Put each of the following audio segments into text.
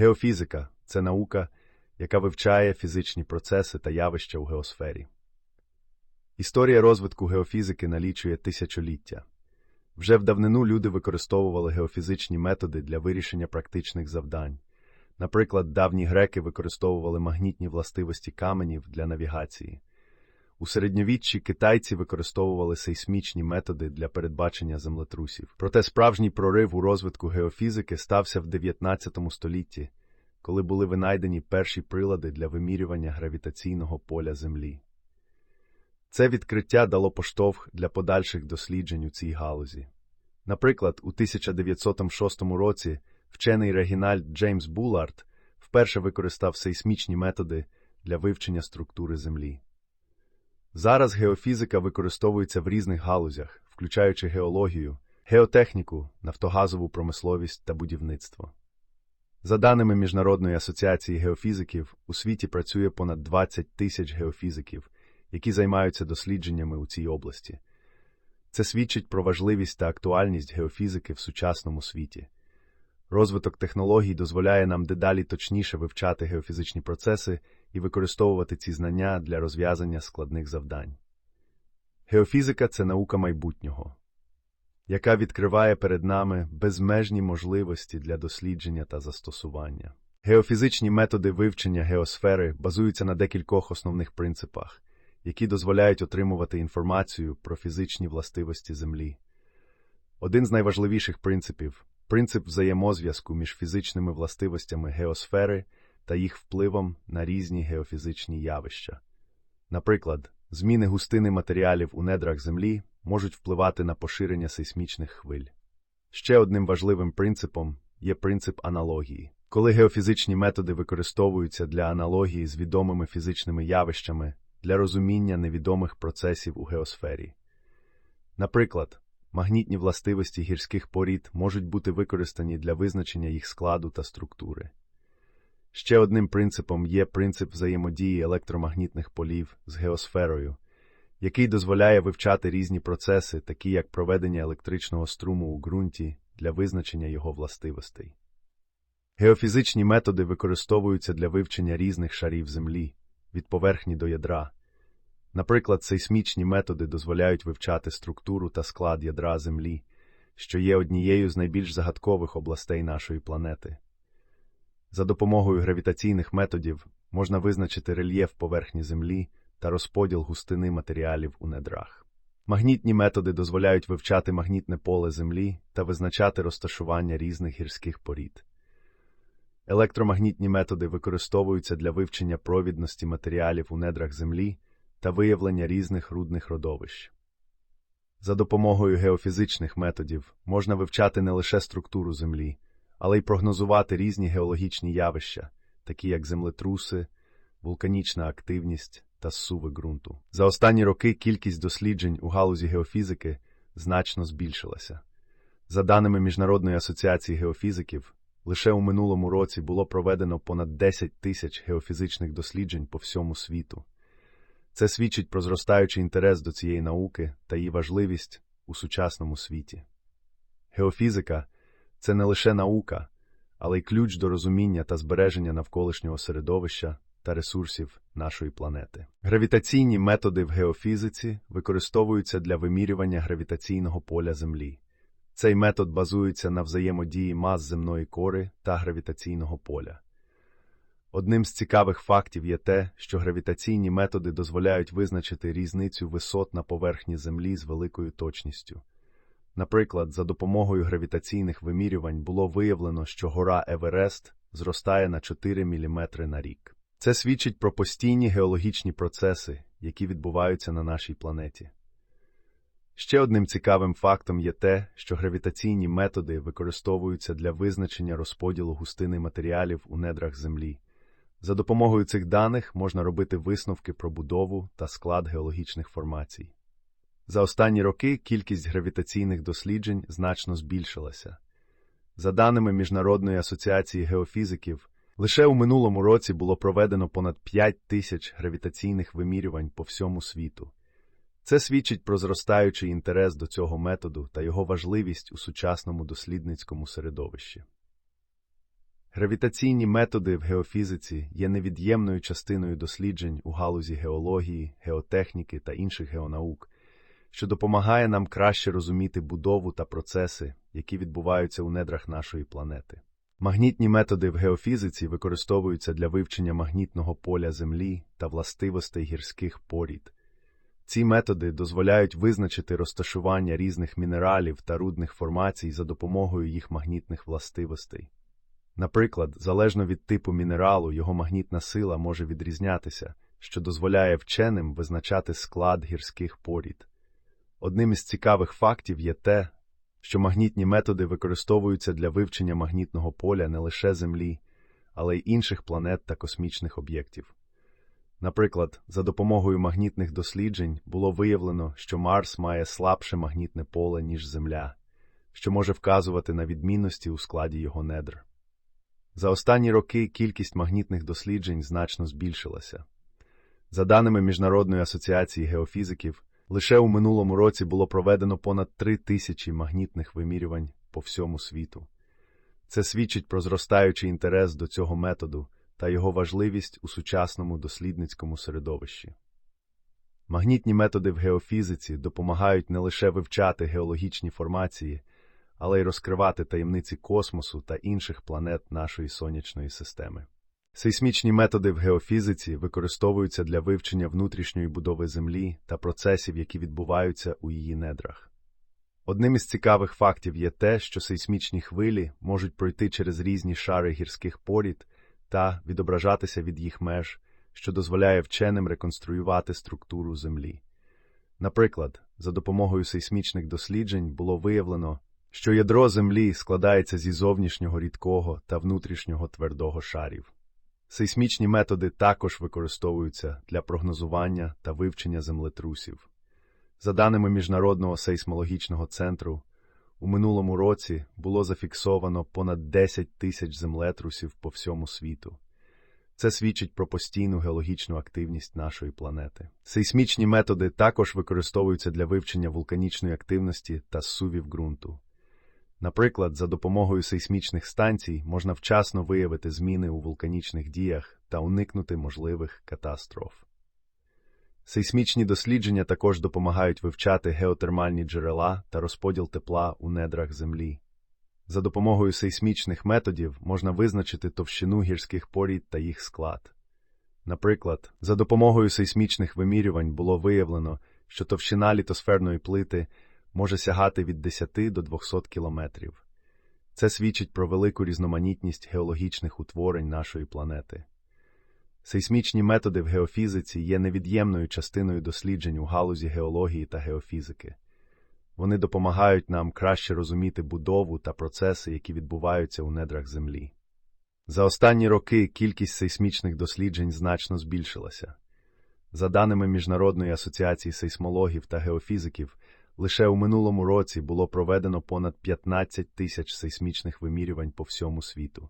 Геофізика це наука, яка вивчає фізичні процеси та явища у геосфері. Історія розвитку геофізики налічує тисячоліття. Вже в давнину люди використовували геофізичні методи для вирішення практичних завдань. Наприклад, давні греки використовували магнітні властивості каменів для навігації. У середньовіччі китайці використовували сейсмічні методи для передбачення землетрусів. Проте справжній прорив у розвитку геофізики стався в 19 столітті, коли були винайдені перші прилади для вимірювання гравітаційного поля Землі. Це відкриття дало поштовх для подальших досліджень у цій галузі. Наприклад, у 1906 році вчений Регінальд Джеймс Булард вперше використав сейсмічні методи для вивчення структури Землі. Зараз геофізика використовується в різних галузях, включаючи геологію, геотехніку, нафтогазову промисловість та будівництво. За даними Міжнародної асоціації геофізиків, у світі працює понад 20 тисяч геофізиків, які займаються дослідженнями у цій області. Це свідчить про важливість та актуальність геофізики в сучасному світі. Розвиток технологій дозволяє нам дедалі точніше вивчати геофізичні процеси і використовувати ці знання для розв'язання складних завдань. Геофізика це наука майбутнього, яка відкриває перед нами безмежні можливості для дослідження та застосування. Геофізичні методи вивчення геосфери базуються на декількох основних принципах, які дозволяють отримувати інформацію про фізичні властивості Землі. Один з найважливіших принципів принцип взаємозв'язку між фізичними властивостями геосфери та їх впливом на різні геофізичні явища. Наприклад, зміни густини матеріалів у недрах Землі можуть впливати на поширення сейсмічних хвиль. Ще одним важливим принципом є принцип аналогії. Коли геофізичні методи використовуються для аналогії з відомими фізичними явищами для розуміння невідомих процесів у геосфері. Наприклад, магнітні властивості гірських порід можуть бути використані для визначення їх складу та структури. Ще одним принципом є принцип взаємодії електромагнітних полів з геосферою, який дозволяє вивчати різні процеси, такі як проведення електричного струму у ґрунті для визначення його властивостей. Геофізичні методи використовуються для вивчення різних шарів Землі від поверхні до ядра. Наприклад, сейсмічні методи дозволяють вивчати структуру та склад ядра Землі, що є однією з найбільш загадкових областей нашої планети. За допомогою гравітаційних методів можна визначити рельєф поверхні Землі та розподіл густини матеріалів у недрах. Магнітні методи дозволяють вивчати магнітне поле Землі та визначати розташування різних гірських порід. Електромагнітні методи використовуються для вивчення провідності матеріалів у недрах Землі та виявлення різних рудних родовищ. За допомогою геофізичних методів можна вивчати не лише структуру Землі, але й прогнозувати різні геологічні явища, такі як землетруси, вулканічна активність та зсуви ґрунту. За останні роки кількість досліджень у галузі геофізики значно збільшилася. За даними Міжнародної асоціації геофізиків, лише у минулому році було проведено понад 10 тисяч геофізичних досліджень по всьому світу. Це свідчить про зростаючий інтерес до цієї науки та її важливість у сучасному світі. Геофізика це не лише наука, але й ключ до розуміння та збереження навколишнього середовища та ресурсів нашої планети. Гравітаційні методи в геофізиці використовуються для вимірювання гравітаційного поля Землі. Цей метод базується на взаємодії мас земної кори та гравітаційного поля. Одним з цікавих фактів є те, що гравітаційні методи дозволяють визначити різницю висот на поверхні Землі з великою точністю. Наприклад, за допомогою гравітаційних вимірювань було виявлено, що гора Еверест зростає на 4 мм на рік. Це свідчить про постійні геологічні процеси, які відбуваються на нашій планеті. Ще одним цікавим фактом є те, що гравітаційні методи використовуються для визначення розподілу густини матеріалів у недрах Землі. За допомогою цих даних можна робити висновки про будову та склад геологічних формацій. За останні роки кількість гравітаційних досліджень значно збільшилася. За даними Міжнародної асоціації геофізиків, лише у минулому році було проведено понад 5 тисяч гравітаційних вимірювань по всьому світу. Це свідчить про зростаючий інтерес до цього методу та його важливість у сучасному дослідницькому середовищі. Гравітаційні методи в геофізиці є невід'ємною частиною досліджень у галузі геології, геотехніки та інших геонаук, що допомагає нам краще розуміти будову та процеси, які відбуваються у недрах нашої планети. Магнітні методи в геофізиці використовуються для вивчення магнітного поля Землі та властивостей гірських порід. Ці методи дозволяють визначити розташування різних мінералів та рудних формацій за допомогою їх магнітних властивостей. Наприклад, залежно від типу мінералу, його магнітна сила може відрізнятися, що дозволяє вченим визначати склад гірських порід. Одним із цікавих фактів є те, що магнітні методи використовуються для вивчення магнітного поля не лише Землі, але й інших планет та космічних об'єктів. Наприклад, за допомогою магнітних досліджень було виявлено, що Марс має слабше магнітне поле, ніж Земля, що може вказувати на відмінності у складі його недр. За останні роки кількість магнітних досліджень значно збільшилася. За даними Міжнародної асоціації геофізиків, лише у минулому році було проведено понад три тисячі магнітних вимірювань по всьому світу. Це свідчить про зростаючий інтерес до цього методу та його важливість у сучасному дослідницькому середовищі. Магнітні методи в геофізиці допомагають не лише вивчати геологічні формації, але й розкривати таємниці космосу та інших планет нашої сонячної системи. Сейсмічні методи в геофізиці використовуються для вивчення внутрішньої будови Землі та процесів, які відбуваються у її недрах. Одним із цікавих фактів є те, що сейсмічні хвилі можуть пройти через різні шари гірських порід та відображатися від їх меж, що дозволяє вченим реконструювати структуру Землі. Наприклад, за допомогою сейсмічних досліджень було виявлено, що ядро Землі складається зі зовнішнього рідкого та внутрішнього твердого шарів. Сейсмічні методи також використовуються для прогнозування та вивчення землетрусів. За даними Міжнародного сейсмологічного центру, у минулому році було зафіксовано понад 10 тисяч землетрусів по всьому світу. Це свідчить про постійну геологічну активність нашої планети. Сейсмічні методи також використовуються для вивчення вулканічної активності та сувів ґрунту. Наприклад, за допомогою сейсмічних станцій можна вчасно виявити зміни у вулканічних діях та уникнути можливих катастроф. Сейсмічні дослідження також допомагають вивчати геотермальні джерела та розподіл тепла у недрах Землі. За допомогою сейсмічних методів можна визначити товщину гірських порід та їх склад. Наприклад, за допомогою сейсмічних вимірювань було виявлено, що товщина літосферної плити може сягати від 10 до 200 кілометрів. Це свідчить про велику різноманітність геологічних утворень нашої планети. Сейсмічні методи в геофізиці є невід'ємною частиною досліджень у галузі геології та геофізики. Вони допомагають нам краще розуміти будову та процеси, які відбуваються у недрах Землі. За останні роки кількість сейсмічних досліджень значно збільшилася. За даними Міжнародної асоціації сейсмологів та геофізиків, лише у минулому році було проведено понад 15 тисяч сейсмічних вимірювань по всьому світу.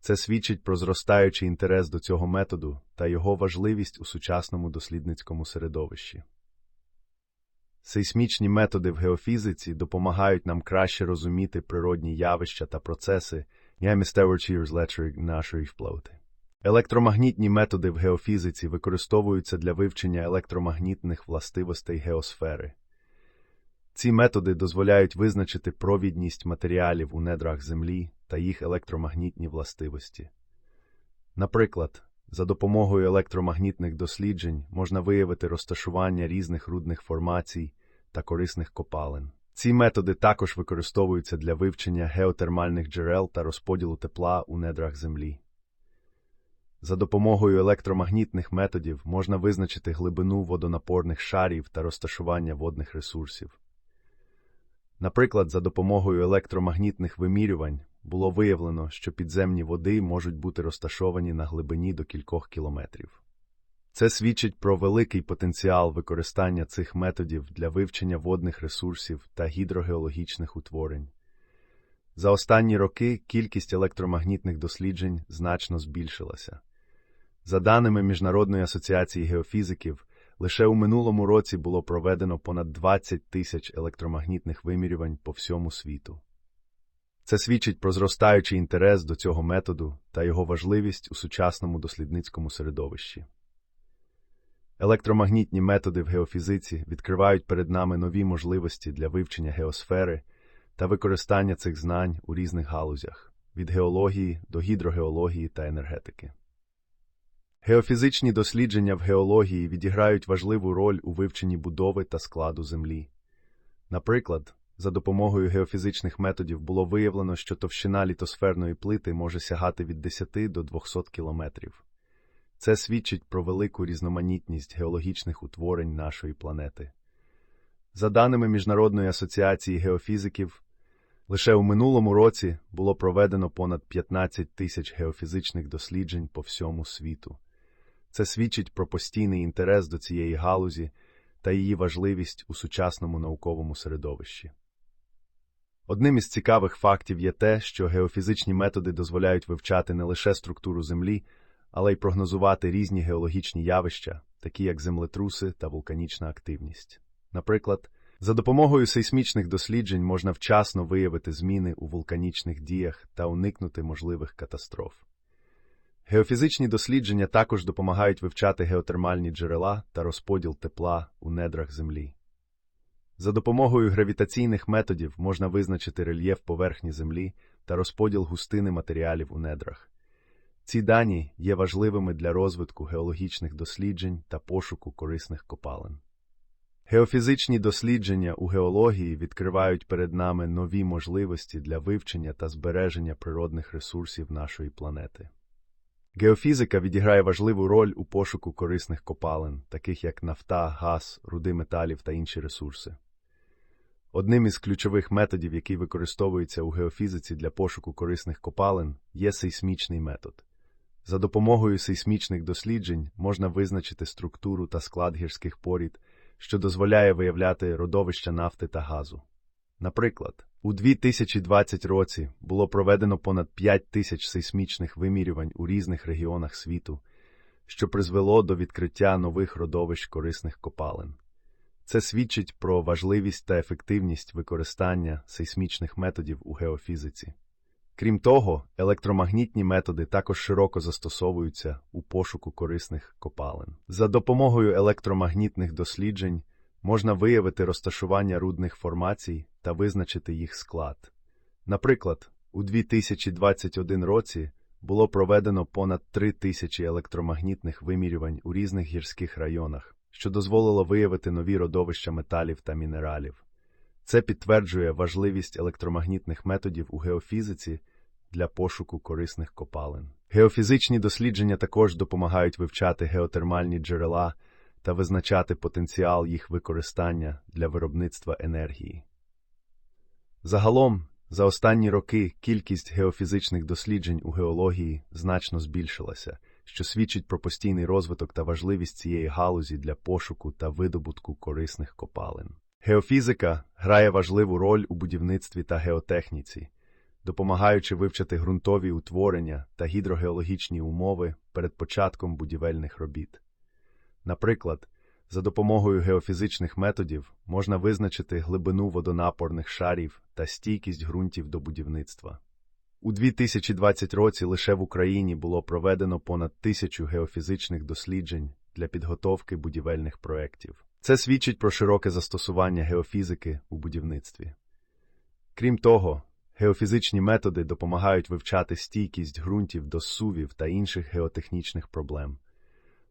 Це свідчить про зростаючий інтерес до цього методу та його важливість у сучасному дослідницькому середовищі. Сейсмічні методи в геофізиці допомагають нам краще розуміти природні явища та процеси, я містевичі розлечері нашої вплоти. Електромагнітні методи в геофізиці використовуються для вивчення електромагнітних властивостей геосфери. Ці методи дозволяють визначити провідність матеріалів у недрах Землі та їх електромагнітні властивості. Наприклад, за допомогою електромагнітних досліджень можна виявити розташування різних рудних формацій та корисних копалин. Ці методи також використовуються для вивчення геотермальних джерел та розподілу тепла у недрах Землі. За допомогою електромагнітних методів можна визначити глибину водонапорних шарів та розташування водних ресурсів. Наприклад, за допомогою електромагнітних вимірювань було виявлено, що підземні води можуть бути розташовані на глибині до кількох кілометрів. Це свідчить про великий потенціал використання цих методів для вивчення водних ресурсів та гідрогеологічних утворень. За останні роки кількість електромагнітних досліджень значно збільшилася. За даними Міжнародної асоціації геофізиків, Лише у минулому році було проведено понад 20 тисяч електромагнітних вимірювань по всьому світу. Це свідчить про зростаючий інтерес до цього методу та його важливість у сучасному дослідницькому середовищі. Електромагнітні методи в геофізиці відкривають перед нами нові можливості для вивчення геосфери та використання цих знань у різних галузях від геології до гідрогеології та енергетики. Геофізичні дослідження в геології відіграють важливу роль у вивченні будови та складу Землі. Наприклад, за допомогою геофізичних методів було виявлено, що товщина літосферної плити може сягати від 10 до 200 кілометрів. Це свідчить про велику різноманітність геологічних утворень нашої планети. За даними Міжнародної асоціації геофізиків, лише у минулому році було проведено понад 15 тисяч геофізичних досліджень по всьому світу. Це свідчить про постійний інтерес до цієї галузі та її важливість у сучасному науковому середовищі. Одним із цікавих фактів є те, що геофізичні методи дозволяють вивчати не лише структуру Землі, але й прогнозувати різні геологічні явища, такі як землетруси та вулканічна активність. Наприклад, за допомогою сейсмічних досліджень можна вчасно виявити зміни у вулканічних діях та уникнути можливих катастроф. Геофізичні дослідження також допомагають вивчати геотермальні джерела та розподіл тепла у недрах Землі. За допомогою гравітаційних методів можна визначити рельєф поверхні Землі та розподіл густини матеріалів у недрах. Ці дані є важливими для розвитку геологічних досліджень та пошуку корисних копалин. Геофізичні дослідження у геології відкривають перед нами нові можливості для вивчення та збереження природних ресурсів нашої планети. Геофізика відіграє важливу роль у пошуку корисних копалин, таких як нафта, газ, руди металів та інші ресурси. Одним із ключових методів, який використовується у геофізиці для пошуку корисних копалин, є сейсмічний метод. За допомогою сейсмічних досліджень можна визначити структуру та склад гірських порід, що дозволяє виявляти родовища нафти та газу. Наприклад, у 2020 році було проведено понад 5 тисяч сейсмічних вимірювань у різних регіонах світу, що призвело до відкриття нових родовищ корисних копалин. Це свідчить про важливість та ефективність використання сейсмічних методів у геофізиці. Крім того, електромагнітні методи також широко застосовуються у пошуку корисних копалин. За допомогою електромагнітних досліджень можна виявити розташування рудних формацій та визначити їх склад. Наприклад, у 2021 році було проведено понад 3 тисячі електромагнітних вимірювань у різних гірських районах, що дозволило виявити нові родовища металів та мінералів. Це підтверджує важливість електромагнітних методів у геофізиці для пошуку корисних копалин. Геофізичні дослідження також допомагають вивчати геотермальні джерела та визначати потенціал їх використання для виробництва енергії. Загалом, за останні роки кількість геофізичних досліджень у геології значно збільшилася, що свідчить про постійний розвиток та важливість цієї галузі для пошуку та видобутку корисних копалин. Геофізика грає важливу роль у будівництві та геотехніці, допомагаючи вивчити ґрунтові утворення та гідрогеологічні умови перед початком будівельних робіт. Наприклад, за допомогою геофізичних методів можна визначити глибину водонапорних шарів та стійкість ґрунтів до будівництва. У 2020 році лише в Україні було проведено понад тисячу геофізичних досліджень для підготовки будівельних проєктів. Це свідчить про широке застосування геофізики у будівництві. Крім того, геофізичні методи допомагають вивчати стійкість ґрунтів до сувів та інших геотехнічних проблем.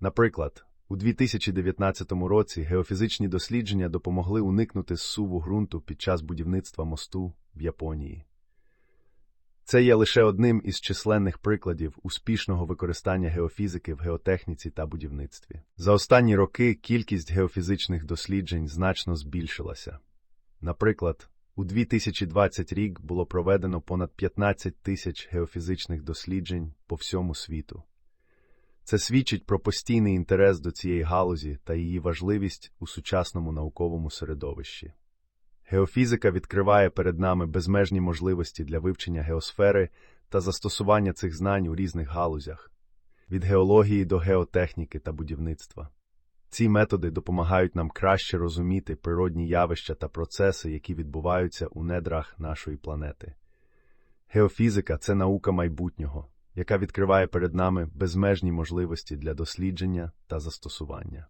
Наприклад, у 2019 році геофізичні дослідження допомогли уникнути зсуву ґрунту під час будівництва мосту в Японії. Це є лише одним із численних прикладів успішного використання геофізики в геотехніці та будівництві. За останні роки кількість геофізичних досліджень значно збільшилася. Наприклад, у 2020 рік було проведено понад 15 тисяч геофізичних досліджень по всьому світу. Це свідчить про постійний інтерес до цієї галузі та її важливість у сучасному науковому середовищі. Геофізика відкриває перед нами безмежні можливості для вивчення геосфери та застосування цих знань у різних галузях від геології до геотехніки та будівництва. Ці методи допомагають нам краще розуміти природні явища та процеси, які відбуваються у недрах нашої планети. Геофізика це наука майбутнього, яка відкриває перед нами безмежні можливості для дослідження та застосування.